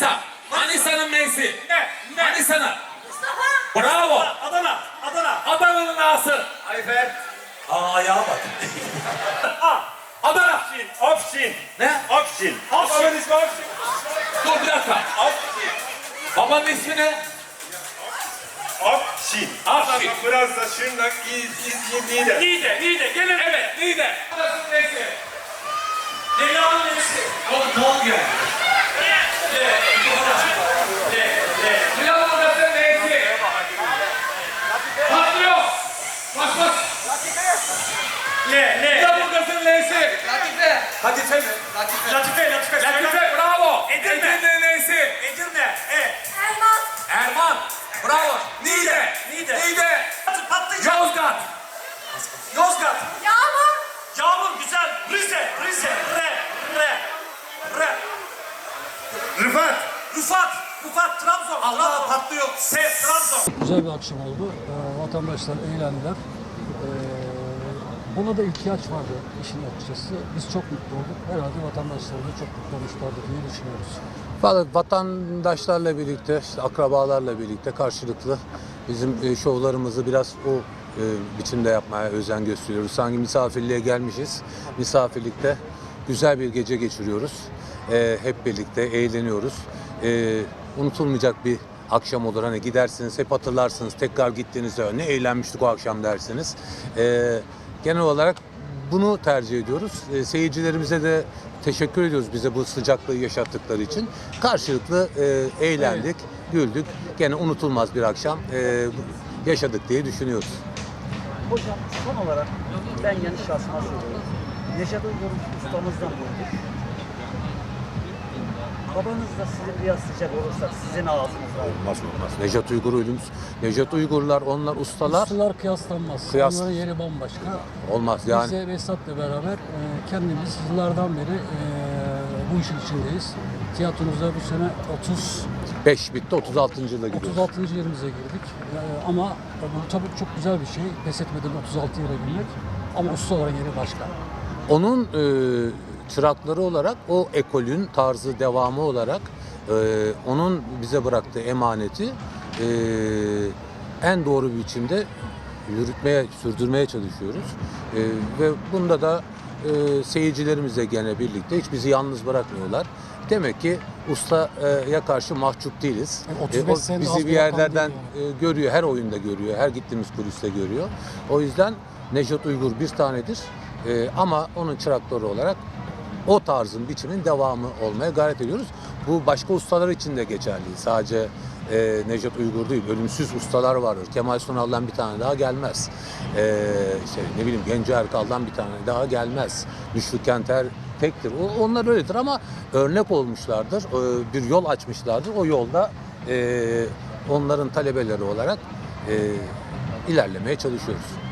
Manisa. Manisa'nın neysi? Ne? Ne? Manisa'nın. Mustafa. Bravo. Adana. Adana. Adana'nın ağası. Ayfer. Aa ayağa bak. Adana. Afşin. Afşin. Ne? Afşin. Afşin. ismi Afşin. Dur bir dakika. Afşin. Babanın ismi ne? Afşin. Afşin. Fransa, Şırnak, İz, İz, Niğde. Niğde, Niğde. Gelin. Evet, Niğde. Adasın neyse. Leyla'nın neyse. Yok, Le. Leyla'nın burası neyse. Latife. Kadife mi? Latife. Latife, Latife. Latife, bravo. Edirne. Edirne neyse. Edirne. E. Erman. Erman, bravo. Niğde. Niğde. Niğde. Patlıcan. Yozgat. Yozgat. Yağmur. Yağmur güzel. Rize. Rize. Re. Re. Re. Rıfat. Rıfat. Rıfat. Trabzon. Allah patlıyor. Se. Trabzon. Güzel bir akşam oldu. Ee, vatandaşlar eğlendiler. Ee, buna da ihtiyaç vardı işin açıkçası. Biz çok mutlu olduk. Herhalde vatandaşlar da çok mutlu olmuşlardır diye düşünüyoruz. Valla vatandaşlarla birlikte, işte akrabalarla birlikte karşılıklı bizim e, şovlarımızı biraz o e, biçimde yapmaya özen gösteriyoruz. Sanki misafirliğe gelmişiz. Misafirlikte güzel bir gece geçiriyoruz. E, hep birlikte eğleniyoruz. Unutulmayacak bir akşam olur. Hani gidersiniz hep hatırlarsınız. Tekrar gittiğinizde ne eğlenmiştik o akşam dersiniz. E, genel olarak bunu tercih ediyoruz. E, seyircilerimize de teşekkür ediyoruz bize bu sıcaklığı yaşattıkları için. Karşılıklı e, eğlendik, güldük. Gene unutulmaz bir akşam e, yaşadık diye düşünüyoruz. Hocam son olarak ben kendi şahsıma söylüyorum. Neşet Uygur'un ustamızdan duyduk. Babanızla sizi kıyaslayacak olursak sizin ağzınızda. Olmaz olmaz. Nejat Uygur ölümsüz. Nejat Uygurlar onlar ustalar. Ustalar kıyaslanmaz. Kıyas- Onların yeri bambaşka. Olmaz Biz yani. de Vesat'la beraber e, kendimiz yıllardan beri e, bu işin içindeyiz. Tiyatromuzda bu sene 30 5 bitti 36. yıla gidiyoruz. 36. yerimize girdik. E, ama bu tabii çok güzel bir şey. Pes etmeden 36 yere girmek. Ama ustaların yeri başka. Onun e, çırakları olarak o ekolün tarzı devamı olarak e, onun bize bıraktığı emaneti e, en doğru bir biçimde yürütmeye, sürdürmeye çalışıyoruz. E, ve bunda da e, seyircilerimizle gene birlikte hiç bizi yalnız bırakmıyorlar. Demek ki ustaya karşı mahcup değiliz. Yani 35 E, o bizi bir yerlerden değil e, görüyor, her oyunda görüyor, her gittiğimiz kuliste görüyor. O yüzden Nejat Uygur bir tanedir. E, ama onun çırakları olarak o tarzın, biçimin devamı olmaya gayret ediyoruz. Bu başka ustalar için de geçerli. Sadece e, Nejat Uygur değil, ölümsüz ustalar vardır. Kemal Sunal'dan bir tane daha gelmez. E, işte ne bileyim Genco Erkal'dan bir tane daha gelmez. Müşfik Kenter tektir. O, onlar öyledir ama örnek olmuşlardır. E, bir yol açmışlardır. O yolda e, onların talebeleri olarak e, ilerlemeye çalışıyoruz.